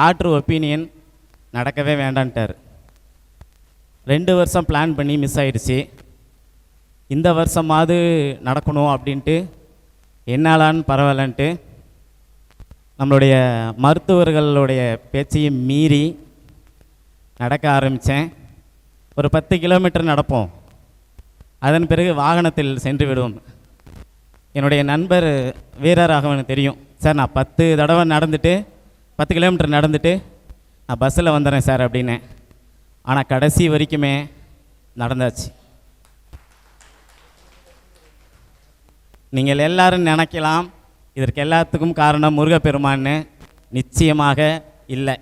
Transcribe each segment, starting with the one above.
Doctor opinion நடக்கவே வேண்டான்ட்டார். ரெண்டு வருஷம் பிளான் பண்ணி மிஸ் ஆயிடுச்சு. இந்த வருஷமாவது நடக்கணும் அப்படின்ட்டு என்னாலான்னு பரவாயில்லன்ட்டு நம்மளுடைய மருத்துவர்களுடைய பேச்சையும் மீறி நடக்க ஆரம்பித்தேன் ஒரு பத்து கிலோமீட்டர் நடப்போம். அதன் பிறகு வாகனத்தில் சென்று விடுவோம். என்னுடைய நண்பர் வீரராகவன் தெரியும். சார் நான் பத்து தடவை நடந்துட்டு பத்து கிலோமீட்டர் நடந்துட்டு நான் பஸ்ஸில் வந்துடுறேன் சார் அப்படின்னேன் ஆனால் கடைசி வரைக்குமே நடந்தாச்சு. நீங்கள் எல்லாரும் நினைக்கலாம் இதற்கு எல்லாத்துக்கும் காரணம் முருகப்பெருமான்னு நிச்சயமாக இல்லை.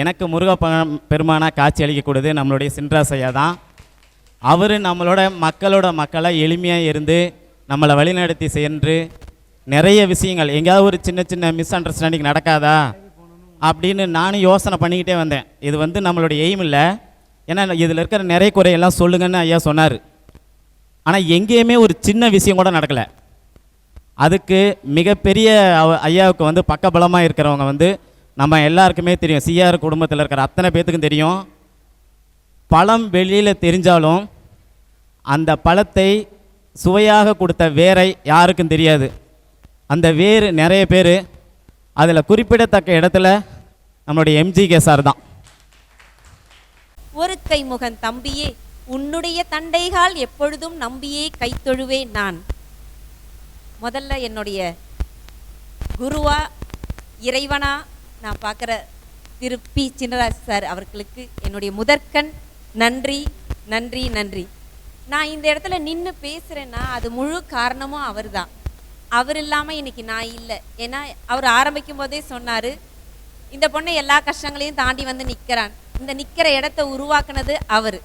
எனக்கு முருக பெருமானாக காட்சி அளிக்கக்கூடியது நம்மளுடைய சின்ராசையா தான். அவர் நம்மளோட மக்களோட மக்களை எளிமையாக இருந்து நம்மளை வழிநடத்தி சென்று நிறைய விஷயங்கள். எங்கேயாவது ஒரு சின்ன சின்ன மிஸ் அண்டர்ஸ்டாண்டிங் நடக்காதா? அப்படின்னு நானும் யோசனை பண்ணிக்கிட்டே வந்தேன். இது வந்து நம்மளுடைய எய்ம் இல்லை. ஏன்னா இதில் இருக்கிற நிறைய குறையெல்லாம் சொல்லுங்கன்னு ஐயா சொன்னார். ஆனால் எங்கேயுமே ஒரு சின்ன விஷயம் கூட நடக்கலை. அதுக்கு மிகப்பெரிய ஐயாவுக்கு வந்து பக்கபலமாக இருக்கிறவங்க வந்து நம்ம எல்லாருக்குமே தெரியும். சிஆர் குடும்பத்தில் இருக்கிற அத்தனை பேத்துக்கும் தெரியும். பழம் வெளியில் தெரிஞ்சாலும் அந்த பழத்தை சுவையாக கொடுத்த வேரை யாருக்கும் தெரியாது. அந்த வேர் நிறைய பேர் அதில் குறிப்பிடத்தக்க இடத்துல நம்மளுடைய எம்ஜிகே சார் தான். ஒரு கைமுகன் தம்பியே உன்னுடைய தண்டைகால் எப்பொழுதும் நம்பியே கைத்தொழுவேன் நான். முதல்ல என்னுடைய குருவா இறைவனா நான் பார்க்குற திரு பி சின்னராஜ் சார் அவர்களுக்கு என்னுடைய முதற்கண் நன்றி நன்றி நன்றி. நான் இந்த இடத்துல நின்று பேசுகிறேன்னா அது முழு காரணமும் அவர் தான் அவர் இல்லாமல் இன்னைக்கு நான் இல்லை. ஏன்னா அவர் ஆரம்பிக்கும் போதே சொன்னார் இந்த பொண்ணை எல்லா கஷ்டங்களையும் தாண்டி வந்து நிற்கிறான் இந்த நிற்கிற இடத்த உருவாக்குனது அவர்.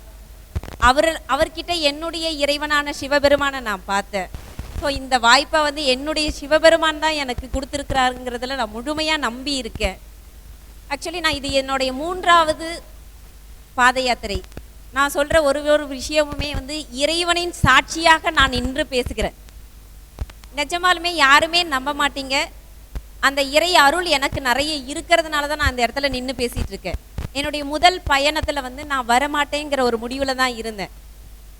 அவர் அவர்கிட்ட என்னுடைய இறைவனான சிவபெருமானை நான் பார்த்தேன். ஸோ இந்த வாய்ப்பை வந்து என்னுடைய சிவபெருமான் தான் எனக்கு கொடுத்துருக்கிறாருங்கிறதுல நான் முழுமையாக நம்பி இருக்கேன். ஆக்சுவலி நான் இது என்னுடைய மூன்றாவது பாத யாத்திரை நான் சொல்கிற ஒரு ஒரு விஷயமுமே வந்து இறைவனின் சாட்சியாக நான் நின்று பேசுகிறேன். நிஜமாலுமே யாருமே நம்ப மாட்டீங்க. அந்த இறை அருள் எனக்கு நிறைய இருக்கிறதுனால தான் நான் அந்த இடத்துல நின்று பேசிகிட்டு இருக்கேன். என்னுடைய முதல் பயணத்தில் வந்து நான் வரமாட்டேங்கிற ஒரு முடிவில் தான் இருந்தேன்.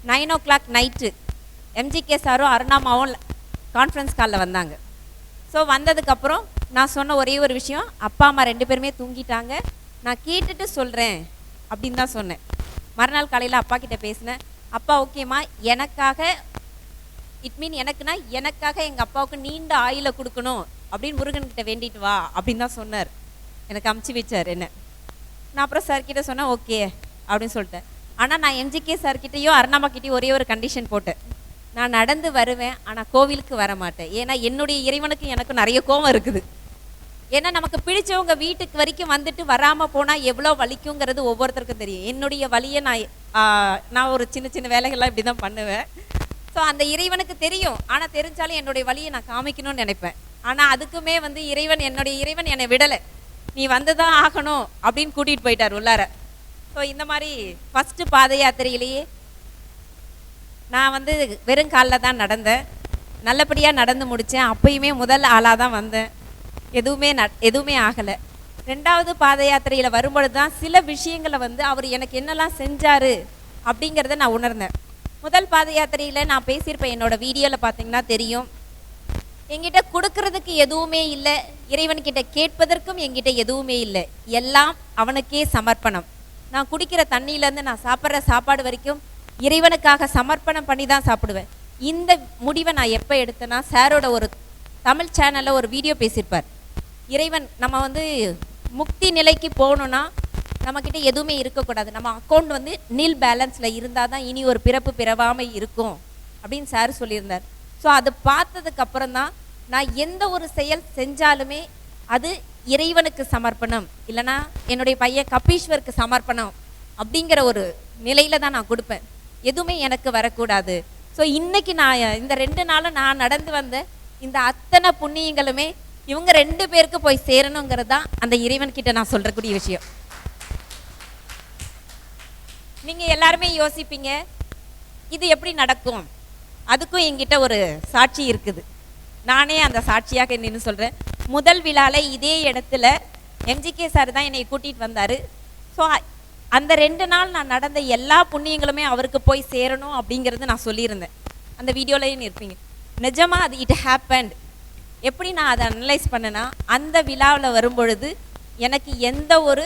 Nine o'clock night MGK சாரும் அருணாமாவும் கான்ஃபரன்ஸ் காலில் வந்தாங்க. ஸோ வந்ததுக்கப்புறம் நான் சொன்ன ஒரே ஒரு விஷயம் அப்பா அம்மா ரெண்டு பேருமே தூங்கிட்டாங்க. நான் கேட்டுட்டு சொல்கிறேன் அப்படின்னு தான் சொன்னேன். மறுநாள் காலையில் அப்பா கிட்டே பேசினேன். அப்பா ஓகேம்மா எனக்காக இட் மீன் எனக்குன்னா எனக்காக எங்கள் அப்பாவுக்கு நீண்ட ஆயில கொடுக்கணும். அப்படின்னு முருகன்கிட்ட வேண்டிட்டு வா அப்படின்னு தான் சொன்னார். எனக்கு அமுச்சு வச்சார் என்ன. நான் அப்புறம் சார்கிட்ட சொன்னேன் ஓகே அப்படின்னு சொல்லிட்டேன். ஆனால் நான் எம்ஜிகே சார் கிட்டேயும் ஒரே ஒரு கண்டிஷன் போட்டேன். நான் நடந்து வருவேன் ஆனால் கோவிலுக்கு வர மாட்டேன். ஏன்னா என்னுடைய இறைவனுக்கு எனக்கு நிறைய கோவம் இருக்குது. ஏன்னா நமக்கு பிடிச்சவங்க வீட்டுக்கு வரைக்கும் வந்துட்டு வராமல் போனால் எவ்வளோ வலிக்குங்கிறது ஒவ்வொருத்தருக்கும் தெரியும். என்னுடைய வழியை நான் நான் ஒரு சின்ன சின்ன வேலைகள்லாம் இப்படி தான் பண்ணுவேன். ஸோ அந்த இறைவனுக்கு தெரியும். ஆனால் தெரிஞ்சாலும் என்னுடைய வழியை நான் காமிக்கணும்னு நினைப்பேன். ஆனால் அதுக்குமே வந்து இறைவன் என்னுடைய இறைவன் என்னை விடலை. நீ வந்து தான் ஆகணும் அப்படின்னு கூட்டிகிட்டு போயிட்டார் உள்ளார. ஸோ இந்த மாதிரி ஃபஸ்ட்டு பாத யாத்திரையிலேயே நான் வந்து வெறும் காலில் தான் நடந்தேன். நல்லபடியாக நடந்து முடித்தேன் அப்பயுமே முதல் ஆளாக தான் வந்தேன். எதுவுமே ந எதுவுமே ஆகலை. ரெண்டாவது பாத யாத்திரையில் வரும்பொழுது தான் சில விஷயங்களை வந்து அவர் எனக்கு என்னெல்லாம் செஞ்சார் அப்படிங்கிறத நான் உணர்ந்தேன். முதல் பாத யாத்திரையில் நான் பேசியிருப்பேன் என்னோட வீடியோவில் பார்த்தீங்கன்னா தெரியும். என்கிட்ட கொடுக்கறதுக்கு எதுவுமே இல்லை. இறைவன்கிட்ட கேட்பதற்கும் என்கிட்ட எதுவுமே இல்லை. எல்லாம் அவனுக்கே சமர்ப்பணம். நான் குடிக்கிற தண்ணியிலேருந்து நான் சாப்பிட்ற சாப்பாடு வரைக்கும் இறைவனுக்காக சமர்ப்பணம் பண்ணி தான் சாப்பிடுவேன். இந்த முடிவை நான் எப்போ எடுத்தேன்னா சாரோட ஒரு தமிழ் சேனலில் ஒரு வீடியோ பேசியிருப்பார். இறைவன் நம்ம வந்து முக்தி நிலைக்கு போகணுன்னா நம்மக்கிட்ட எதுவுமே இருக்கக்கூடாது. நம்ம அக்கௌண்ட் வந்து நில் பேலன்ஸில் இருந்தால் தான் இனி ஒரு பிறப்பு பிறவாமல் இருக்கும் அப்படின்னு சார் சொல்லியிருந்தார். ஸோ அது பார்த்ததுக்கப்புறம் தான் நான் எந்த ஒரு செயல் செஞ்சாலுமே அது இறைவனுக்கு சமர்ப்பணம். இல்லைன்னா என்னுடைய பையன் கபீஸ்வருக்கு சமர்ப்பணம் அப்படிங்கிற ஒரு நிலையில தான் நான் கொடுப்பேன். எதுவுமே எனக்கு வரக்கூடாது. ஸோ இன்னைக்கு நான் இந்த ரெண்டு நாளும் நான் நடந்து வந்த இந்த அத்தனை புண்ணியங்களுமே இவங்க ரெண்டு பேருக்கு போய் சேரணுங்கிறது தான் அந்த இறைவன் கிட்ட நான் சொல்கிறக்கூடிய விஷயம். நீங்கள் எல்லாருமே யோசிப்பீங்க இது எப்படி நடக்கும்? அதுக்கும் என்கிட்ட ஒரு சாட்சி இருக்குது. நானே அந்த சாட்சியாக நின்று சொல்கிறேன் முதல் விழாவில் இதே இடத்துல எம்ஜிகே சார் தான் என்னை கூட்டிகிட்டு வந்தார். ஸோ அந்த ரெண்டு நாள் நான் நடந்த எல்லா புண்ணியங்களுமே அவருக்கு போய் சேரணும் அப்படிங்கிறது நான் சொல்லியிருந்தேன். அந்த வீடியோலையும் இருப்பீங்க நிஜமாக அது இட் ஹேப்பண்ட் எப்படி நான் அதை அனலைஸ் பண்ணேன்னா அந்த விழாவில் வரும்பொழுது எனக்கு எந்த ஒரு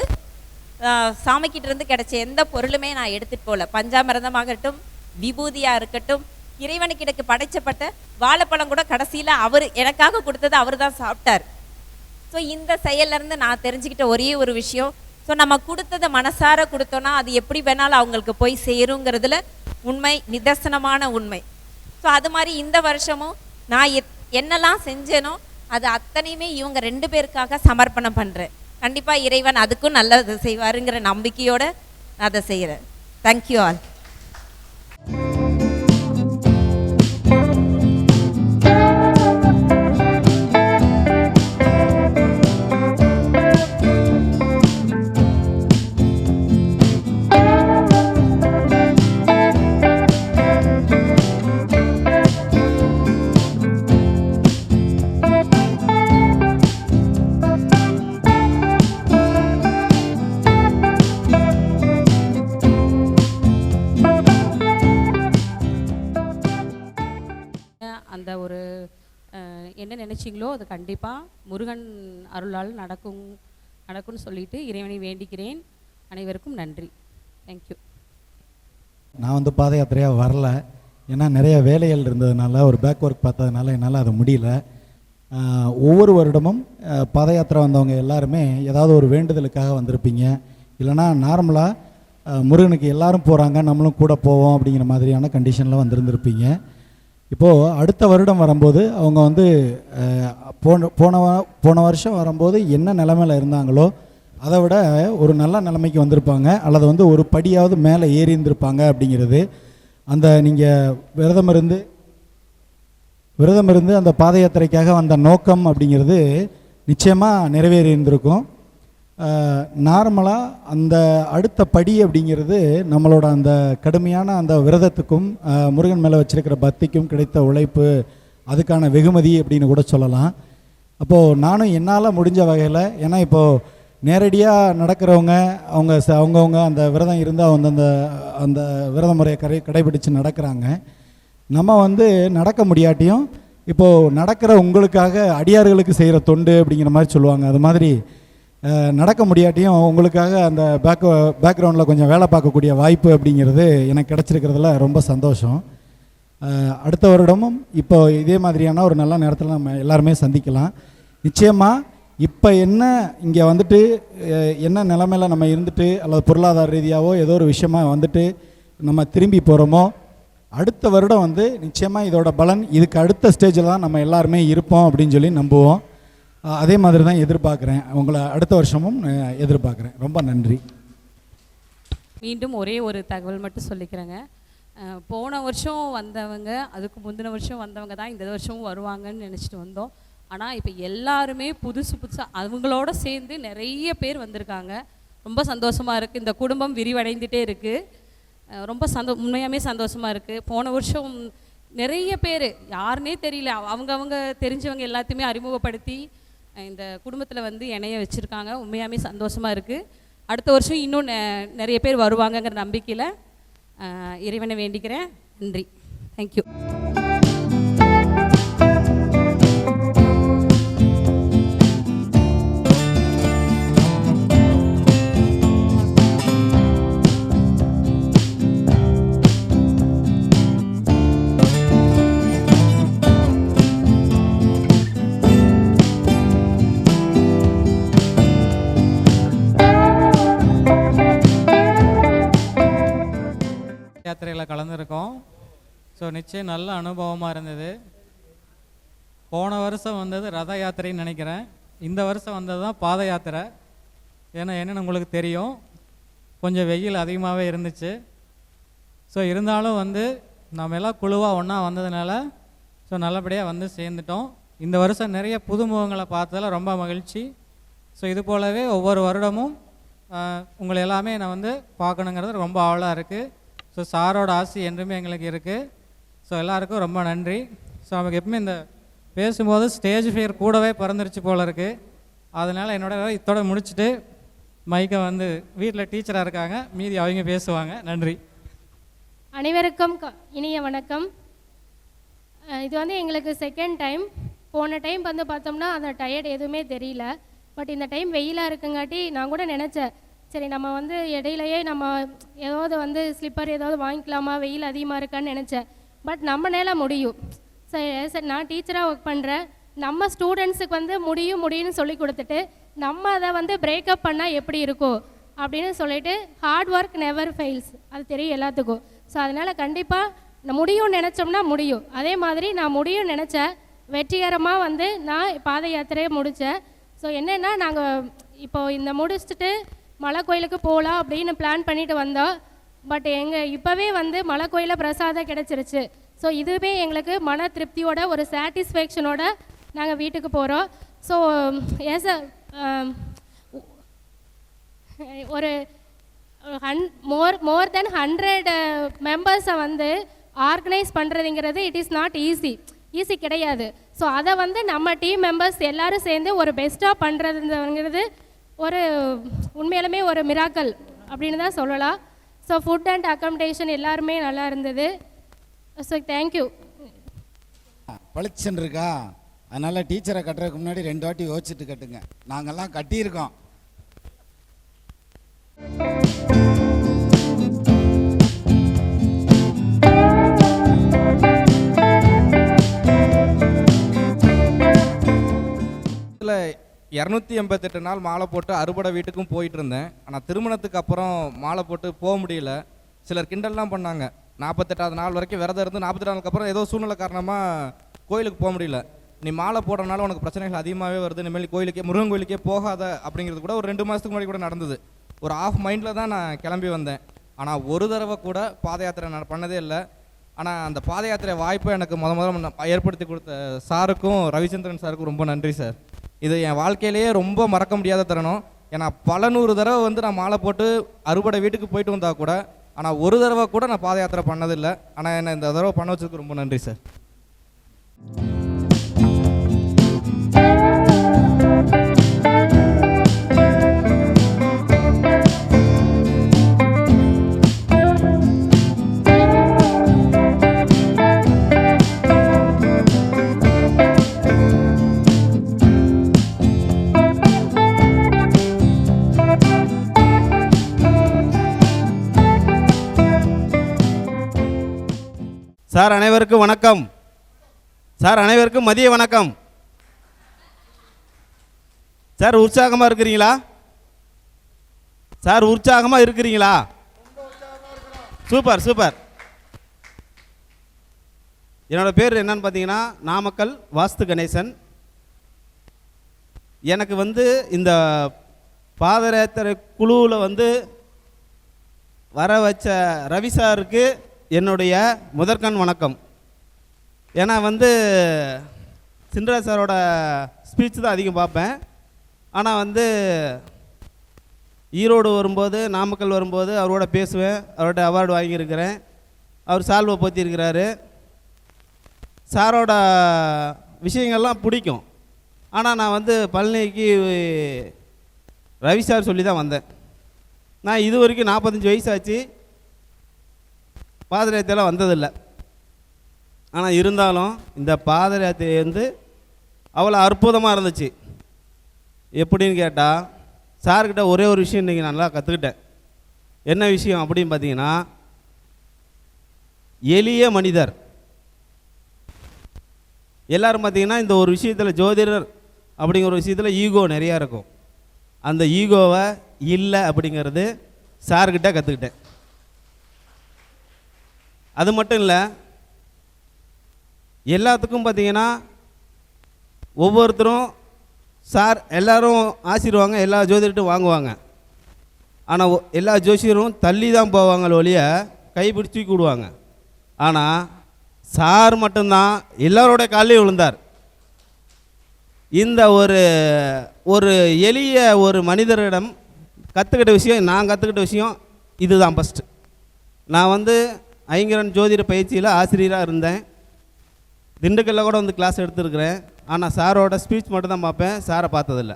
ஆஹ், சாமிக்கிட்ட இருந்து கிடைச்ச எந்த பொருளுமே நான் எடுத்துட்டு போகல. பஞ்சாமிரதமாகட்டும் விபூதியாக இருக்கட்டும் இறைவனுக்கிடக்கு படைச்சப்பட்ட வாழைப்பழம் கூட கடைசியில் அவர் எனக்காக கொடுத்தது அவர் தான் சாப்பிட்டார். ஸோ இந்த செயல்ல இருந்து நான் தெரிஞ்சுக்கிட்ட ஒரே ஒரு விஷயம். ஸோ நம்ம கொடுத்ததை மனசார கொடுத்தோன்னா அது எப்படி வேணாலும் அவங்களுக்கு போய் சேருங்கிறதுல உண்மை நிதர்சனமான உண்மை. ஸோ அது மாதிரி இந்த வருஷமும் நான் எத்- என்னெல்லாம் செஞ்சேனோ அது அத்தனையுமே இவங்க ரெண்டு பேருக்காக சமர்ப்பணம் பண்ணுறேன் கண்டிப்பாக இறைவன் அதுக்கும் நல்லது செய்வாருங்கிற நம்பிக்கையோட அதை செய்கிறேன் தேங்க்யூ ஆல் அது கண்டிப்பாக முருகன் அருளால் நடக்கும் நடக்கும்னு சொல்லிட்டு இறைவனை வேண்டிக்கிறேன். அனைவருக்கும் நன்றி. தேங்க்யூ நான் வந்து பாத யாத்திரையாக வரல. ஏன்னா நிறைய வேலைகள் இருந்ததுனால ஒரு பேக் ஒர்க் பார்த்ததுனால என்னால் அது முடியல. ஒவ்வொரு வருடமும் பாத யாத்திரை வந்தவங்க எல்லாருமே ஏதாவது ஒரு வேண்டுதலுக்காக வந்திருப்பீங்க. இல்லைனா நார்மலாக முருகனுக்கு எல்லாரும் போகிறாங்க நம்மளும் கூட போவோம் அப்படிங்கிற மாதிரியான கண்டிஷனில் வந்திருந்திருப்பீங்க. இப்போது அடுத்த வருடம் வரும்போது அவங்க வந்து போன போன போன வருஷம் வரும்போது என்ன நிலமையில இருந்தாங்களோ அதை விட ஒரு நல்ல நிலைமைக்கு வந்திருப்பாங்க. அல்லது வந்து ஒரு படியாவது மேலே ஏறி இருந்திருப்பாங்க அப்படிங்கிறது. அந்த நீங்கள் விரதம் இருந்து விரதம் இருந்து அந்த பாத யாத்திரைக்காக வந்த நோக்கம் அப்படிங்கிறது நிச்சயமாக நிறைவேறி இருந்திருக்கும் நார்மலாக அந்த அடுத்த படி அப்படிங்கிறது நம்மளோட அந்த கடுமையான அந்த விரதத்துக்கும் முருகன் மேலே வச்சிருக்கிற பக்திக்கும் கிடைத்த உழைப்பு அதுக்கான வெகுமதி அப்படின்னு கூட சொல்லலாம். அப்போது நானும் என்னால் முடிஞ்ச வகையில் ஏன்னா இப்போது நேரடியாக நடக்கிறவங்க அவங்க ச- அவங்கவுங்க அந்த விரதம் இருந்து அவங்க அந்த அந்த விரத முறையை கடை கடைபிடித்து நடக்கிறாங்க. நம்ம வந்து நடக்க முடியாட்டியும் இப்போது நடக்கிற உங்களுக்காக அடியார்களுக்கு செய்கிற தொண்டு அப்படிங்கிற மாதிரி சொல்லுவாங்க. அது மாதிரி நடக்க முடியாட்டியும் உங்களுக்காக அந்த பேக் பேக்ரவுண்டில் கொஞ்சம் வேலை பார்க்கக்கூடிய வாய்ப்பு அப்படிங்கிறது எனக்கு கிடச்சிருக்கிறதுல ரொம்ப சந்தோஷம். அடுத்த வருடமும் இப்போ இதே மாதிரியான ஒரு நல்ல நேரத்தில் நம்ம எல்லாருமே சந்திக்கலாம். நிச்சயமாக இப்போ என்ன இங்கே வந்துட்டு என்ன நிலமையில நம்ம இருந்துட்டு அல்லது பொருளாதார ரீதியாகவோ ஏதோ ஒரு விஷயமா வந்துட்டு நம்ம திரும்பி போகிறோமோ அடுத்த வருடம் வந்து நிச்சயமாக இதோட பலன் இதுக்கு அடுத்த ஸ்டேஜில் தான் நம்ம எல்லாருமே இருப்போம் அப்படின்னு சொல்லி நம்புவோம். அதே மாதிரி தான் எதிர்பார்க்குறேன். உங்களை அடுத்த வருஷமும் எதிர்பார்க்குறேன். ரொம்ப நன்றி. மீண்டும் ஒரே ஒரு தகவல் மட்டும் சொல்லிக்கிறேங்க. போன வருஷம் வந்தவங்க அதுக்கு முந்தின வருஷம் வந்தவங்க தான் இந்த வருஷமும் வருவாங்கன்னு நினச்சிட்டு வந்தோம். ஆனால் இப்போ எல்லாருமே புதுசு புதுசாக அவங்களோட சேர்ந்து நிறைய பேர் வந்திருக்காங்க. ரொம்ப சந்தோஷமாக இருக்குது இந்த குடும்பம் விரிவடைந்துட்டே இருக்குது ரொம்ப சந்தோ உண்மையாகவே சந்தோஷமாக இருக்குது போன வருஷம் நிறைய பேர் யாருனே தெரியல. அவங்க அவங்க தெரிஞ்சவங்க எல்லாத்தையுமே அறிமுகப்படுத்தி இந்த குடும்பத்தில் வந்து இணைய வச்சுருக்காங்க. உண்மையாமே சந்தோஷமாக இருக்குது அடுத்த வருஷம் இன்னும் நெ- நிறைய பேர் வருவாங்கங்கிற நம்பிக்கையில் இறைவனை வேண்டிக்கிறேன். நன்றி. தேங்க்யூ யாத்திரையில் கலந்துருக்கோம். ஸோ நிச்சயம் நல்ல அனுபவமாக இருந்தது. போன வருஷம் வந்தது ரத யாத்திரைன்னு நினைக்கிறேன். இந்த வருஷம் வந்தது தான் பாத யாத்திரை. ஏன்னா என்னென்னு உங்களுக்கு தெரியும். கொஞ்சம் வெயில் அதிகமாகவே இருந்துச்சு. ஸோ இருந்தாலும் வந்து நம்ம எல்லாம் குழுவாக ஒன்றா வந்ததுனால ஸோ நல்லபடியாக வந்து சேர்ந்துட்டோம். இந்த வருஷம் நிறைய புதுமுகங்களை பார்த்ததில் ரொம்ப மகிழ்ச்சி. ஸோ இது போலவே ஒவ்வொரு வருடமும் உங்களை எல்லாமே நான் வந்து பார்க்கணுங்கிறது ரொம்ப ஆவலாக இருக்குது ஸோ சாரோட ஆசி என்றுமே எங்களுக்கு இருக்குது ஸோ எல்லாருக்கும் ரொம்ப நன்றி. ஸோ நமக்கு எப்பவுமே இந்த பேசும்போது ஸ்டேஜ் ஃபியர் கூடவே பிறந்துருச்சு போல இருக்குது அதனால் என்னோட இத்தோட முடிச்சுட்டு மைக்கை வந்து வீட்டில் டீச்சராக இருக்காங்க. மீதி அவங்க பேசுவாங்க. நன்றி. அனைவருக்கும் இனிய வணக்கம். இது வந்து எங்களுக்கு செகண்ட் டைம் போன டைம் வந்து பார்த்தோம்னா அந்த டயர்ட் எதுவுமே தெரியல. பட் இந்த டைம் வெயிலாக இருக்குங்காட்டி நான் கூட நினச்சேன் சரி நம்ம வந்து இடையிலையே நம்ம ஏதாவது வந்து ஸ்லிப்பர் ஏதாவது வாங்கிக்கலாமா? வெயில் அதிகமாக இருக்கான்னு நினச்சேன். பட் நம்மளால முடியும். சரி சரி நான் டீச்சராக ஒர்க் பண்ணுறேன் நம்ம ஸ்டூடெண்ட்ஸுக்கு வந்து முடியும் முடியும்னு சொல்லி கொடுத்துட்டு நம்ம அதை வந்து பிரேக்கப் பண்ணால் எப்படி இருக்கும்? அப்படின்னு சொல்லிட்டு ஹார்ட் ஒர்க் நெவர் ஃபெயில்ஸ் அது தெரியும் எல்லாத்துக்கும். ஸோ அதனால் கண்டிப்பாக முடியும்னு நினச்சோம்னா முடியும். அதே மாதிரி நான் முடியும் நினச்சேன் வெற்றிகரமாக வந்து நான் பாத யாத்திரையை முடித்தேன் ஸோ என்னென்னா நாங்கள் இப்போ இந்த முடிச்சுட்டு மலை கோயிலுக்கு போகலாம் அப்படின்னு பிளான் பண்ணிட்டு வந்தோம். பட் எங்கள் இப்போவே வந்து மலை கோயிலில் பிரசாதம் கிடச்சிருச்சு. ஸோ இதுவே எங்களுக்கு மன திருப்தியோட ஒரு சாட்டிஸ்ஃபேக்ஷனோட நாங்கள் வீட்டுக்கு போகிறோம் ஸோ எஸ் um, ஒரு ஹன் மோர் மோர் தென் ஹண்ட்ரட் மெம்பர்ஸை வந்து ஆர்கனைஸ் பண்ணுறதுங்கிறது it is not easy easy கிடையாது. ஸோ அதை வந்து நம்ம டீம் மெம்பர்ஸ் எல்லாரும் சேர்ந்து ஒரு பெஸ்ட்டாக பண்ணுறதுங்கிறது ஒரு உண்மையிலுமே ஒரு மிராக்கல் அப்படின்னு தான் சொல்லலாம். ஸோ ஃபுட் அண்ட் அக்கமடேஷன் எல்லாருமே நல்லா இருந்தது. ஸோ தேங்க்யூ பளிச்சுன்னு இருக்கா? அதனால டீச்சரை கட்டுறதுக்கு முன்னாடி ரெண்டு வாட்டி யோசிச்சுட்டு கட்டுங்க. நாங்கெல்லாம் கட்டியிருக்கோம். இதில் இரநூத்தி எண்பத்தெட்டு நாள் மாலை போட்டு அறுபடை வீட்டுக்கும் போயிட்டு இருந்தேன். ஆனால் திருமணத்துக்கு அப்புறம் மாலை போட்டு போக முடியல. சிலர் கிண்டல்லாம் பண்ணாங்க. நாற்பத்தெட்டாவது நாள் வரைக்கும் விரதம் இருந்து நாற்பத்தெட்டு நாளுக்கு அப்புறம் ஏதோ சூழ்நிலை காரணமாக கோயிலுக்கு போக முடியல. நீ மாலை போடுறனால உனக்கு பிரச்சனைகள் அதிகமாகவே வருது. இனிமேல் கோயிலுக்கே முருகன் கோயிலுக்கே போகாத அப்படிங்கிறது கூட ஒரு ரெண்டு மாதத்துக்கு முன்னாடி கூட நடந்தது. ஒரு ஆஃப் மைண்டில் தான் நான் கிளம்பி வந்தேன். ஆனால் ஒரு தடவை கூட பாத யாத்திரை நான் பண்ணதே இல்லை. ஆனால் அந்த பாத யாத்திரை வாய்ப்பை எனக்கு முத முதல்ல ஏற்படுத்தி கொடுத்த சாருக்கும் ரவிச்சந்திரன் சாருக்கும் ரொம்ப நன்றி சார். இது என் வாழ்க்கையிலேயே ரொம்ப மறக்க முடியாத தருணம். ஏன்னா பல நூறு தடவை வந்து நான் மாலை போட்டு அறுபடை வீட்டுக்கு போயிட்டு வந்தால் கூட ஆனால் ஒரு தடவை கூட நான் பாத யாத்திரை பண்ணதில்லை. ஆனால் என்னை இந்த தடவை பண்ண வச்சதுக்கு ரொம்ப நன்றி சார். சார் அனைவருக்கும் வணக்கம். சார் அனைவருக்கும் மதிய வணக்கம். சார் உற்சாகமாக இருக்கிறீங்களா? சார் உற்சாகமாக இருக்கிறீங்களா? Super super. என்னோட பேர் என்னன்னு பார்த்தீங்கன்னா நாமக்கல் வாஸ்து கணேசன். எனக்கு வந்து இந்த பாதயாத்திரை குழுவில் வந்து வர வச்ச ரவி சாருக்கு என்னுடைய முதற்கண் வணக்கம். ஏன்னா வந்து சின்ரா சாரோட ஸ்பீச் தான் அதிகம் பார்ப்பேன். ஆனால் வந்து ஈரோடு வரும்போது நாமக்கல் வரும்போது அவரோட பேசுவேன். அவரோட அவார்டு வாங்கியிருக்கிறேன். அவர் சால்வை போத்தியிருக்கிறாரு. சாரோட விஷயங்கள்லாம் பிடிக்கும். ஆனால் நான் வந்து பழனிக்கு ரவி சார் சொல்லி தான் வந்தேன். நான் இது வரைக்கும் நாற்பத்தஞ்சு வயசாச்சு பாத வந்ததில்லை. ஆனால் இருந்தாலும் இந்த பாத யாத்திரை வந்து அவ்வளோ அற்புதமாக இருந்துச்சு. எப்படின்னு கேட்டால் சார்கிட்ட ஒரே ஒரு விஷயம் இன்றைக்கி நல்லா கற்றுக்கிட்டேன் என்ன விஷயம் அப்படின்னு பார்த்தீங்கன்னா எளிய மனிதர். எல்லோரும் பார்த்தீங்கன்னா இந்த ஒரு விஷயத்தில் ஜோதிடர் அப்படிங்கிற ஒரு விஷயத்தில் ஈகோ நிறையா இருக்கும். அந்த ஈகோவை இல்லை அப்படிங்கிறது சார்கிட்ட கற்றுக்கிட்டேன் அது மட்டும் இல்லை எல்லாத்துக்கும் பார்த்தீங்கன்னா ஒவ்வொருத்தரும் சார் எல்லோரும் ஆசிர்வாங்க எல்லா ஜோதிடர்கிட்டும் வாங்குவாங்க. ஆனால் எல்லா ஜோசியரும் தள்ளி தான் போவாங்களே ஒழிய கைப்பிடிச்சு கூடுவாங்க விடுவாங்க. ஆனால் சார் மட்டும்தான் எல்லாரோட காலையும் விழுந்தார். இந்த ஒரு ஒரு எளிய ஒரு மனிதரிடம் கற்றுக்கிட்ட விஷயம் நான் கற்றுக்கிட்ட விஷயம் இதுதான் ஃபஸ்ட்டு நான் வந்து ஐங்கரன் ஜோதிட பயிற்சியில் ஆசிரியராக இருந்தேன். திண்டுக்கல்ல கூட வந்து கிளாஸ் எடுத்துருக்குறேன். ஆனால் சாரோட ஸ்பீச் மட்டும் தான் பார்ப்பேன். சாரை பார்த்ததில்ல.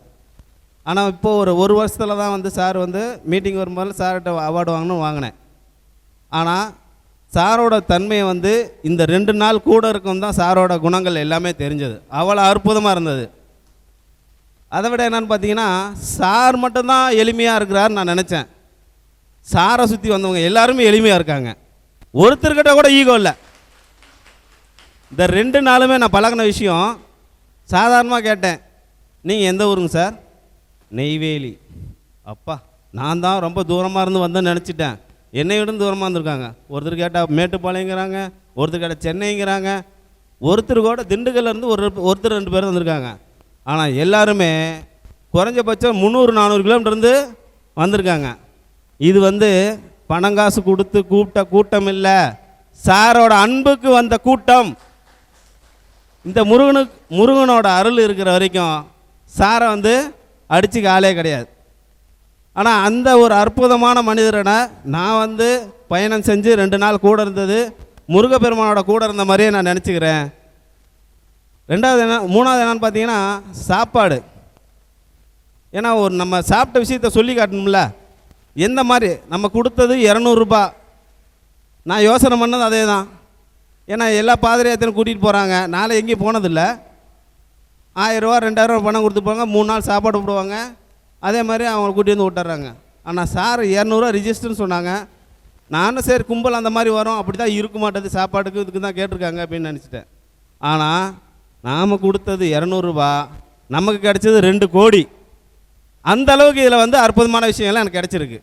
ஆனால் இப்போ ஒரு ஒரு வருஷத்தில் தான் வந்து சார் வந்து மீட்டிங் வரும்போது சார்கிட்ட அவார்டு வாங்கணும் வாங்கினேன். ஆனால் சாரோட தன்மையை வந்து இந்த ரெண்டு நாள் கூட இருக்கும் தான் சாரோட குணங்கள் எல்லாமே தெரிஞ்சது. அவ்வளோ அற்புதமாக இருந்தது. அதை விட என்னன்னு பார்த்தீங்கன்னா சார் மட்டும்தான் எளிமையாக இருக்கிறாருன்னு நான் நினச்சேன். சாரை சுற்றி வந்தவங்க எல்லாருமே எளிமையாக இருக்காங்க. ஒருத்தர்கிட்ட கூட ஈகோ இல்லை. இந்த ரெண்டு நாளுமே நான் பழகின விஷயம் சாதாரணமாக கேட்டேன் நீங்கள் எந்த ஊருங்க சார்? நெய்வேலி. அப்பா நான் தான் ரொம்ப தூரமாக இருந்து வந்தேன்னு நினச்சிட்டேன். என்னை விட தூரமாக இருந்திருக்காங்க. ஒருத்தர் கேட்டால் மேட்டுப்பாளையங்கிறாங்க ஒருத்தர் கேட்டால் சென்னைங்கிறாங்க. ஒருத்தர் கூட திண்டுக்கல்லேருந்து ஒரு ஒருத்தர் ரெண்டு பேர் வந்திருக்காங்க. ஆனால் எல்லாருமே குறைஞ்சபட்சம் முந்நூறு நானூறு கிலோமீட்டர் இருந்து வந்திருக்காங்க. இது வந்து பணம் காசு கொடுத்து கூப்பிட்ட கூட்டம் இல்லை. சாரோட அன்புக்கு வந்த கூட்டம். இந்த முருகனுக்கு முருகனோட அருள் இருக்கிற வரைக்கும் சாரை வந்து அடித்து ஆளே கிடையாது. ஆனால் அந்த ஒரு அற்புதமான மனிதரனை நான் வந்து பயணம் செஞ்சு ரெண்டு நாள் கூட இருந்தது முருகப்பெருமானோட கூட இருந்த மாதிரியே நான் நினச்சிக்கிறேன். ரெண்டாவது என்ன மூணாவது என்னன்னு பார்த்தீங்கன்னா சாப்பாடு. ஏன்னா ஒரு நம்ம சாப்பிட்ட விஷயத்த சொல்லி காட்டணும்ல. எந்த மாதிரி? நம்ம கொடுத்தது இரநூறுபா நான் யோசனை பண்ணது அதே தான் ஏன்னா எல்லா பாதிரியாத்தையும் கூட்டிகிட்டு போகிறாங்க நாளை எங்கேயும் போனதில்லை. ஆயிரரூவா ரெண்டாயிரரூவா பணம் கொடுத்து போவாங்க மூணு நாள் சாப்பாடு போடுவாங்க. அதே மாதிரி அவங்க கூட்டி வந்து விட்டுறாங்க. ஆனால் சார் இரநூறுவா ரிஜிஸ்டர்னு சொன்னாங்க. நானும் சரி கும்பல் அந்த மாதிரி வரும். அப்படி தான் இருக்க மாட்டேது. சாப்பாட்டுக்கு இதுக்கு தான் கேட்டிருக்காங்க அப்படின்னு நினச்சிட்டேன். ஆனால் நாம் கொடுத்தது இரநூறுபா நமக்கு கிடச்சது ரெண்டு கோடி. அந்த அளவுக்கு இதில் வந்து அற்புதமான விஷயங்கள்லாம் எனக்கு கிடச்சிருக்கு.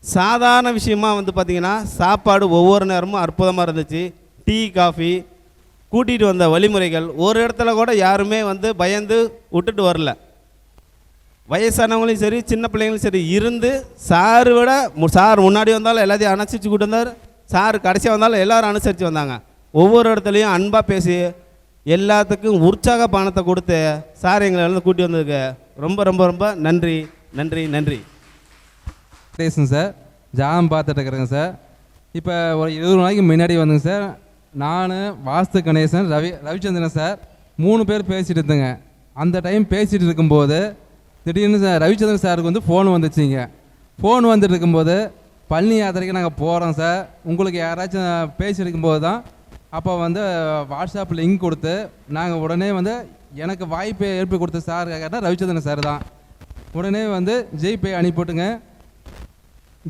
சாதாரண விஷயமா வந்து பார்த்திங்கன்னா சாப்பாடு ஒவ்வொரு நேரமும் அற்புதமாக இருந்துச்சு. டீ காஃபி கூட்டிகிட்டு வந்த வழிமுறைகள் ஒரு இடத்துல கூட யாருமே வந்து பயந்து விட்டுட்டு வரல. வயசானவங்களையும் சரி சின்ன பிள்ளைங்களும் சரி இருந்து சார் விட மு- சார் முன்னாடி வந்தாலும் எல்லாத்தையும் அனுசரித்து கூட்டு வந்தார். சார் கடைசியாக வந்தாலும் எல்லோரும் அனுசரித்து வந்தாங்க. ஒவ்வொரு இடத்துலையும் அன்பாக பேசி எல்லாத்துக்கும் உற்சாக பணத்தை கொடுத்து சார் எங்களை வந்து கூட்டி வந்ததுக்கு ரொம்ப ரொம்ப ரொம்ப நன்றி நன்றி நன்றி. பேசுங்க சார் ஜாதகம் பார்த்துட்டு இருக்கிறேங்க சார் இப்போ ஒரு இருபது நாளைக்கு முன்னாடி வந்துங்க சார் நான் வாஸ்து கணேசன் ரவி ரவிச்சந்திரன் சார் மூணு பேர் பேசிகிட்டு இருந்தேங்க. அந்த டைம் பேசிகிட்டு இருக்கும்போது திடீர்னு சார் ரவிச்சந்திரன் சாருக்கு வந்து ஃபோன் வந்துச்சுங்க. ஃபோன் வந்துட்டு இருக்கும்போது பழனி யாத்திரைக்கு நாங்கள் போகிறோம் சார் உங்களுக்கு யாராச்சும் பேசியிருக்கும்போது தான் அப்போ வந்து வாட்ஸ்அப் லிங்க் கொடுத்து நாங்கள் உடனே வந்து எனக்கு வாய்ப்பை ஏற்பி கொடுத்த சார் கேட்டால் ரவிச்சந்திரன் சார் தான். உடனே வந்து ஜிபே அனுப்பிவிட்டுங்க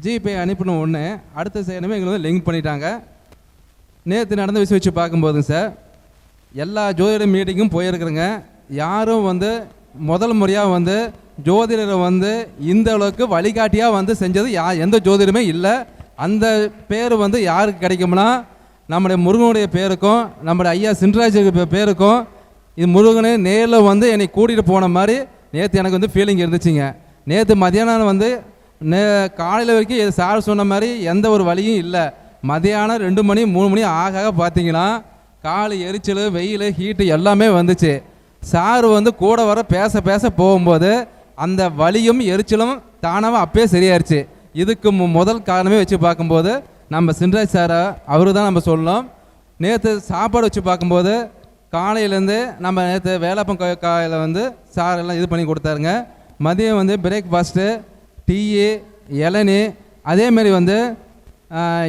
ஜிபே அனுப்பின உடனே அடுத்த சேனமே எங்களை வந்து லிங்க் பண்ணிட்டாங்க. நேற்று நடந்த விஷயம் வச்சு பார்க்கும்போதுங்க சார் எல்லா ஜோதிட மீட்டிங்கும் போயிருக்கிறேங்க யாரும் வந்து முதல் முறையாக வந்து ஜோதிடரை வந்து இந்த அளவுக்கு வழிகாட்டியாக வந்து செஞ்சது யா எந்த ஜோதிடமே இல்லை. அந்த பேர் வந்து யாருக்கு கிடைக்கும்னா நம்முடைய முருகனுடைய பேருக்கும் நம்முடைய ஐயா சின்ராஜுக்கு பேருக்கும் இது முருகனே நேரில் வந்து என்னை கூட்டிகிட்டு போன மாதிரி நேற்று எனக்கு வந்து ஃபீலிங் இருந்துச்சுங்க. நேற்று மதியானம் வந்து நே காலையில் வரைக்கும் இது சார் சொன்ன மாதிரி எந்த ஒரு வழியும் இல்லை. மதியானம் ரெண்டு மணி மூணு மணி ஆக ஆக பார்த்தீங்கன்னா கால் எரிச்சல் வெயில் ஹீட்டு எல்லாமே வந்துச்சு. சார் வந்து கூட வர பேச பேச போகும்போது அந்த வலியும் எரிச்சலும் தானாக அப்பயே சரியாயிருச்சு. இதுக்கு மு- முதல் காரணமே வச்சு பார்க்கும்போது நம்ம சின்ராஜ் சாரை அவரு தான் நம்ம சொல்லணும். நேற்று சாப்பாடு வச்சு பார்க்கும்போது காலையிலேருந்து நம்ம நேற்று வேலப்பம் காயில் வந்து சார் எல்லாம் இது பண்ணி கொடுத்தாருங்க. மதியம் வந்து பிரேக்ஃபாஸ்ட்டு டீயு இளநீ அதேமாரி வந்து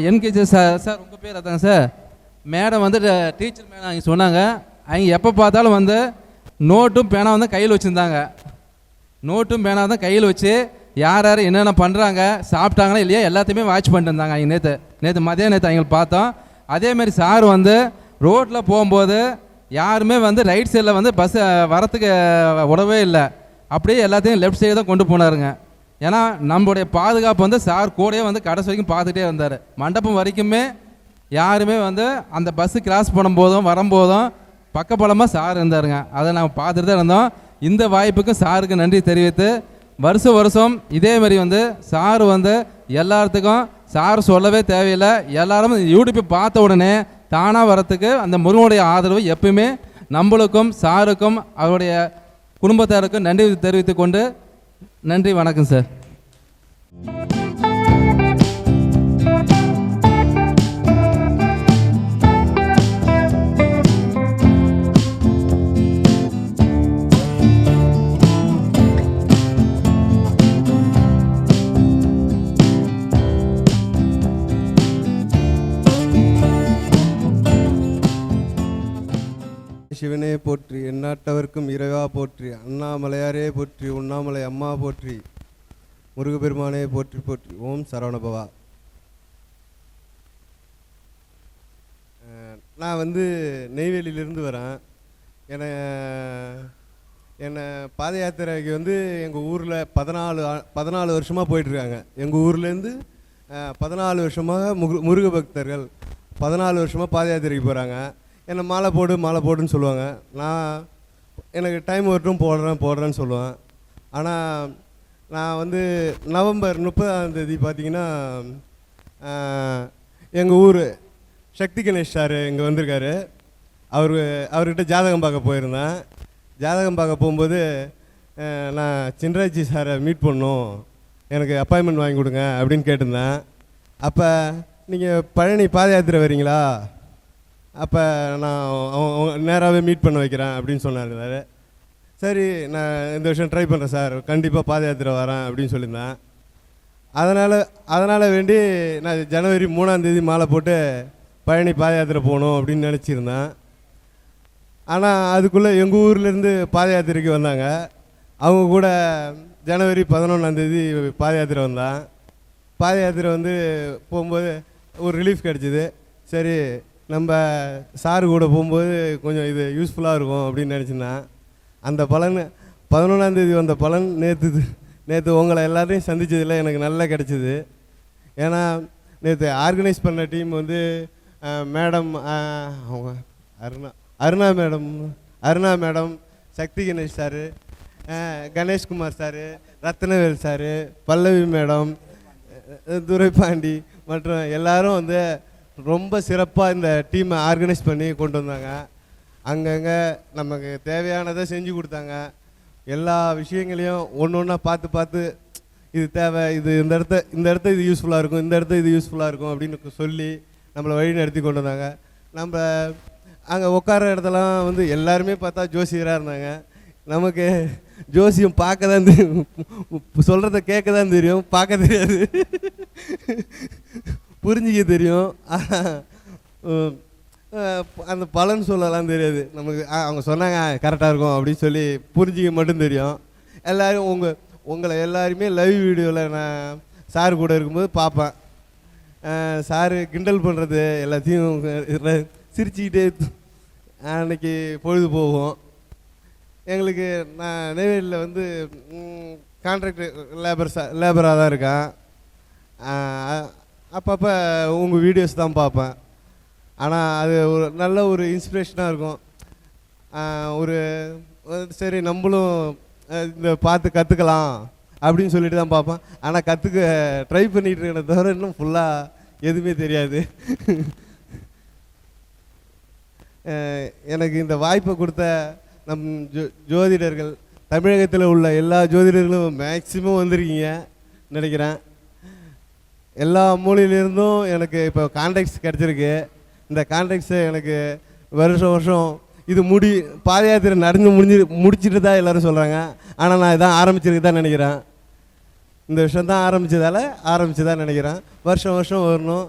என்கேஜி சார் சார் உங்கள் பேர் அதாங்க சார்? மேடம் வந்து டீச்சர் மேடம் அவங்க சொன்னாங்க. அவங்க எப்போ பார்த்தாலும் வந்து நோட்டும் பேனா வந்து கையில் வச்சுருந்தாங்க. நோட்டும் பேனா தான் கையில் வச்சு யார் யார் என்னென்ன பண்ணுறாங்க சாப்பிட்டாங்களா இல்லையா எல்லாத்தையுமே வாட்ச் பண்ணிட்டு இருந்தாங்க அவங்க நேற்று நேற்று மதியம் நேற்று அவங்களை பார்த்தோம். அதேமாரி சார் வந்து ரோட்டில் போகும்போது யாருமே வந்து ரைட் சைடில் வந்து பஸ் வரத்துக்கு விடவே இல்லை. அப்படியே எல்லாத்தையும் லெஃப்ட் சைடு தான் கொண்டு போனாருங்க. ஏன்னா நம்மளுடைய பாதுகாப்பு வந்து சார் கூடயே வந்து கடைசி வரைக்கும் பார்த்துட்டே இருந்தார் மண்டபம் வரைக்குமே யாருமே வந்து அந்த பஸ்ஸு கிராஸ் பண்ணும்போதும் வரும்போதும் பக்கபலமாக சார் இருந்தாருங்க. அதை நாங்கள் பார்த்துட்டு தான் இருந்தோம். இந்த வாய்ப்புக்கும் சாருக்கு நன்றி தெரிவித்து வருஷம் வருஷம் இதே மாதிரி வந்து சார் வந்து எல்லாத்துக்கும் சார் சொல்லவே தேவையில்லை. எல்லாரும் யூடியூப்பை பார்த்த உடனே தானாக வரத்துக்கு அந்த முருகனுடைய ஆதரவு எப்பயுமே நம்மளுக்கும் சாருக்கும் அவருடைய குடும்பத்தாருக்கும் நன்றி தெரிவித்துக்கொண்டு நன்றி வணக்கம் சார். சிவனே போற்றி எந்நாட்டவர்க்கும் இறைவா போற்றி அண்ணாமலையாரே போற்றி உண்ணாமலை அம்மா போற்றி முருகப்பெருமானே போற்றி போற்றி. ஓம் சரவணபவா. நான் வந்து நெய்வேலியிலேருந்து வரேன். என்னை என்னை பாத யாத்திரைக்கு வந்து எங்கள் ஊரில் பதினாலு ஆ- பதினாலு வருஷமாக போயிட்டுருக்காங்க. எங்கள் ஊர்லேருந்து பதினாலு வருஷமாக முரு முருக பக்தர்கள் பதினாலு வருஷமாக பாத யாத்திரைக்கு போகிறாங்க என்னை மாலை போடு மாலை போடுன்னு சொல்லுவாங்க. நான் எனக்கு டைம் வரட்டும் போடுறேன் போடுறேன்னு சொல்லுவேன். ஆனால் நான் வந்து நவம்பர் முப்பதாம் தேதி பார்த்தீங்கன்னா எங்கள் ஊர் சக்தி கணேஷ் சார் இங்கே வந்திருக்காரு. அவர் அவர்கிட்ட ஜாதகம் பார்க்க போயிருந்தேன். ஜாதகம் பார்க்க போகும்போது நான் சின்ராஜி சாரை மீட் பண்ணும். எனக்கு அப்பாயின்மெண்ட் வாங்கி கொடுங்க அப்படின்னு கேட்டிருந்தேன். அப்போ நீங்கள் பழனி பாத யாத்திரை வரீங்களா? அப்போ நான் நேராகவே மீட் பண்ண வைக்கிறேன் அப்படின்னு சொன்னார் சரி நான் இந்த வருஷம் ட்ரை பண்ணுறேன் சார் கண்டிப்பாக பாத யாத்திரை வரேன் அப்படின்னு சொல்லியிருந்தேன். அதனால் அதனால் வேண்டி நான் ஜனவரி மூணாந்தேதி மாலை போட்டு பழனி பாத யாத்திரை போகணும் அப்படின்னு நினச்சிருந்தேன். ஆனால் அதுக்குள்ளே எங்கள் ஊர்லேருந்து பாத யாத்திரைக்கு வந்தாங்க. அவங்க கூட ஜனவரி பதினொன்றாந்தேதி பாத யாத்திரை வந்தேன். பாத யாத்திரை வந்து போகும்போது ஒரு ரிலீஃப் கிடச்சிது. சரி நம்ம சாரு கூட போகும்போது கொஞ்சம் இது யூஸ்ஃபுல்லாக இருக்கும் அப்படின்னு நினச்சின்னா அந்த பலன் பதினொன்றாந்தேதி வந்த பலன் நேற்று நேற்று உங்களை எல்லாத்தையும் சந்தித்ததில் எனக்கு நல்லா கிடச்சிது. ஏன்னா நேற்று ஆர்கனைஸ் பண்ண டீம் வந்து மேடம் அவங்க Aruna Aruna madam Aruna madam Sakthi Ganesh sir Ganeshkumar sir Rathnavel sir Pallavi madam Duraipandi மற்றும் எல்லாரும் வந்து ரொம்ப சிறப்பாக இந்த டீமை ஆர்கனைஸ் பண்ணி கொண்டு வந்தாங்க. அங்கங்கே நமக்கு தேவையானதை செஞ்சு கொடுத்தாங்க. எல்லா விஷயங்களையும் ஒன்று ஒன்றா பார்த்து பார்த்து இது தேவை இது இந்த இடத்த இந்த இடத்த இது யூஸ்ஃபுல்லாக இருக்கும் இந்த இடத்த இது யூஸ்ஃபுல்லாக இருக்கும் அப்படின்னு சொல்லி நம்மளை வழி நடத்தி கொண்டு வந்தாங்க. நம்ம அங்கே உட்கார இடத்துலாம் வந்து எல்லாருமே பார்த்தா ஜோசியராக இருந்தாங்க. நமக்கு ஜோசியம் பார்க்க தான் தெரியும். சொல்கிறத கேட்க தான் தெரியும். பார்க்க தெரியாது. புரிஞ்சிக்க தெரியும். அந்த பலன் சொல்லலாம் தெரியாது. நமக்கு அவங்க சொன்னாங்க கரெக்டாக இருக்கும் அப்படின்னு சொல்லி புரிஞ்சிக்க மட்டும் தெரியும். எல்லோரும் உங்கள் உங்களை எல்லாருமே லைவ் வீடியோவில் நான் சார் கூட இருக்கும்போது பார்ப்பேன். சாரு கிண்டல் பண்ணுறது எல்லாத்தையும் சிரிச்சுக்கிட்டே அன்னைக்கு பொழுது போகும். எங்களுக்கு நான் நெய்வேலியில் வந்து கான்ட்ராக்ட் லேபர் லேபராக தான் இருக்கேன். அப்பப்போ உங்கள் வீடியோஸ் தான் பார்ப்பேன். ஆனால் அது ஒரு நல்ல ஒரு இன்ஸ்பிரேஷனாக இருக்கும். ஒரு சரி நம்மளும் இந்த பார்த்து கற்றுக்கலாம் அப்படின்னு சொல்லிட்டு தான் பார்ப்பேன். ஆனால் கற்றுக்க ட்ரை பண்ணிகிட்டு இருக்கிற தவிர இன்னும் ஃபுல்லாக எதுவுமே தெரியாது. எனக்கு இந்த வாய்ப்பை கொடுத்த நம் ஜோ ஜோதிடர்கள் தமிழகத்தில் உள்ள எல்லா ஜோதிடர்களும் மேக்சிமம் வந்திருக்கீங்க நினைக்கிறேன். எல்லா மூலையிலிருந்தும் எனக்கு இப்போ கான்டாக்ட்ஸ் கிடச்சிருக்கு. இந்த கான்டாக்ட்ஸை எனக்கு வருஷம் வருஷம் இது முடி பாத யாத்திரை நடந்து முடிஞ்சு முடிச்சிட்டு தான் எல்லோரும் சொல்கிறாங்க ஆனால் நான் இதான் ஆரம்பிச்சிருக்கு தான் நினைக்கிறேன். இந்த விஷயம் தான் ஆரம்பித்ததால் ஆரம்பிச்சு தான் நினைக்கிறேன். வருஷம் வருஷம் வரணும்.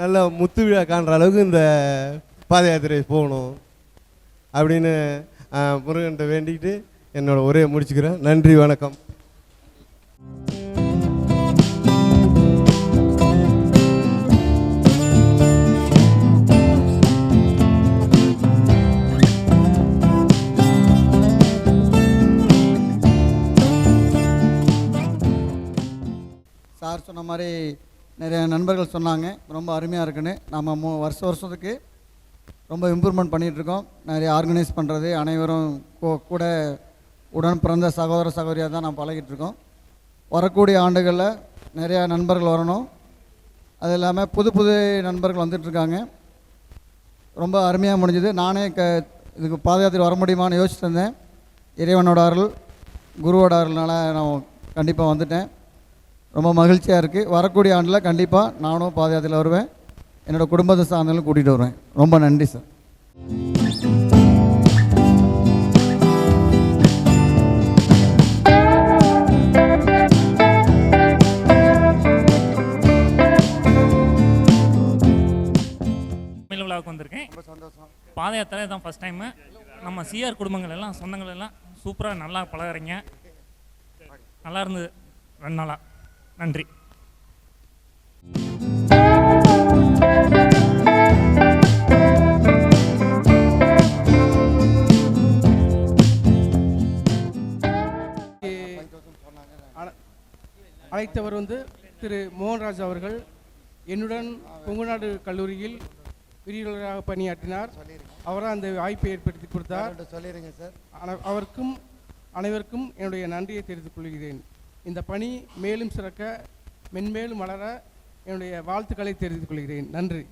நல்ல முத்து விழா காண்ற அளவுக்கு இந்த பாத யாத்திரை போகணும். அப்படின்னு முருகன்கிட்ட வேண்டிக்கிட்டு என்னோட ஒரே முடிச்சுக்கிறேன். நன்றி வணக்கம். சார் சொன்ன மாதிரி நிறைய நண்பர்கள் சொன்னாங்க. ரொம்ப அருமையாக இருக்குன்னு. நம்ம மூ வருஷ வருஷத்துக்கு ரொம்ப இம்ப்ரூவ்மெண்ட் பண்ணிகிட்ருக்கோம் நிறைய ஆர்கனைஸ் பண்ணுறது அனைவரும் கூ- கூட உடன் பிறந்த சகோதர சகோதரியாக தான் நான் பழகிட்டு இருக்கோம் வரக்கூடிய ஆண்டுகளில் நிறையா நண்பர்கள் வரணும். அது இல்லாமல் புது புது நண்பர்கள் வந்துட்டுருக்காங்க. ரொம்ப அருமையாக முடிஞ்சது. நானே க இதுக்கு பாத வர முடியுமான்னு யோசிச்சுட்டு இருந்தேன். இறைவனோட அருள் குருவோட அருள்னால நான் கண்டிப்பாக வந்துட்டேன். ரொம்ப மகிழ்ச்சியாக இருக்குது வரக்கூடிய ஆண்டில் கண்டிப்பாக நானும் பாத யாத்திரையில் வருவேன். என்னோடய குடும்பத்தை சார்ந்தவங்களும் கூட்டிகிட்டு வருவேன். ரொம்ப நன்றி சார். வந்திருக்கேன். பாத யாத்திரை தான் ஃபஸ்ட் டைமு நம்ம சிஆர் குடும்பங்கள் எல்லாம் சொந்தங்கள் எல்லாம் சூப்பராக நல்லா பழகுறீங்க. நல்லா இருந்தது ரெண்டு நாளாக நன்றி. அழ- அழைத்தவர் வந்து திரு மோகன்ராஜ் அவர்கள். என்னுடன் கொங்குநாடு கல்லூரியில் விரிவுரையாக பணியாற்றினார். அவராக அந்த வாய்ப்பை ஏற்படுத்தி கொடுத்தார். சொல்லிடுங்க சார். அன- அவருக்கும் அனைவருக்கும் என்னுடைய நன்றியை தெரிவித்துக் கொள்கிறேன். இந்த பணி மேலும் சிறக்க மென்மேலும் வளர என்னுடைய வாழ்த்துக்களை தெரிவித்துக் கொள்கிறேன். நன்றி.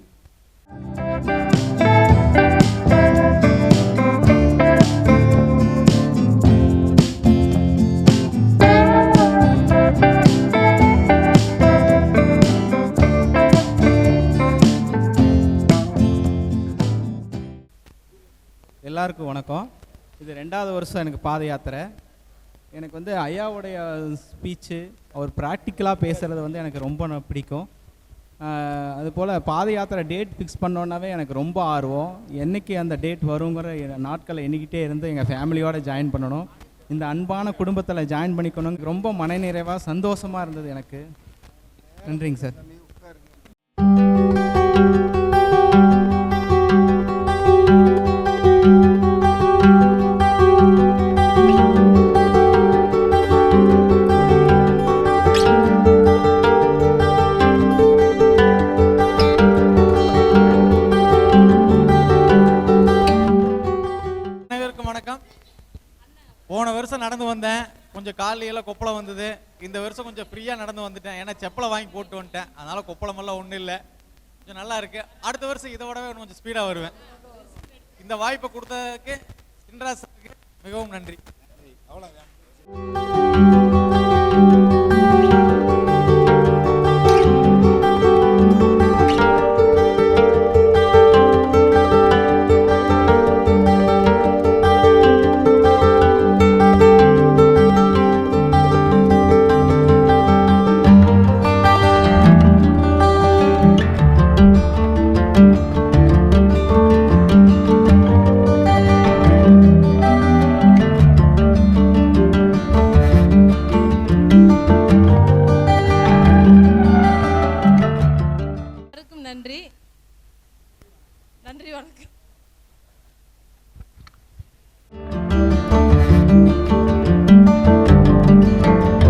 எல்லாருக்கும் வணக்கம். இது ரெண்டாவது வருஷம் எனக்கு பாத யாத்திரை. எனக்கு வந்து ஐயாவுடைய ஸ்பீச்சு அவர் ப்ராக்டிக்கலாக பேசுகிறது வந்து எனக்கு ரொம்ப பிடிக்கும். அதுபோல் பாத யாத்திரை டேட் ஃபிக்ஸ் பண்ணோன்னாவே எனக்கு ரொம்ப ஆர்வம். என்னைக்கு அந்த டேட் வருங்கிற நாட்களை எண்ணிக்கிட்டே இருந்து எங்கள் ஃபேமிலியோடு ஜாயின் பண்ணணும். இந்த அன்பான குடும்பத்தில் ஜாயின் பண்ணிக்கணும் ரொம்ப மனநிறைவாக சந்தோஷமாக இருந்தது எனக்கு. நன்றிங்க சார் கொஞ்சம் காலையில் கொப்பளம் வந்தது. இந்த வருஷம் கொஞ்சம் ஃப்ரீயாக நடந்து வந்துட்டேன். ஏன்னா செப்பலை வாங்கி போட்டு வந்துட்டேன். அதனால கொப்பளமெல்லாம் ஒன்றும் இல்லை. கொஞ்சம் நல்லா இருக்கு. அடுத்த வருஷம் இதை விடவே இன்னும் கொஞ்சம் ஸ்பீடாக வருவேன். இந்த வாய்ப்பை கொடுத்ததுக்கு இன்ட்ராஸுக்கு மிகவும் நன்றி. அவ்வளோதான்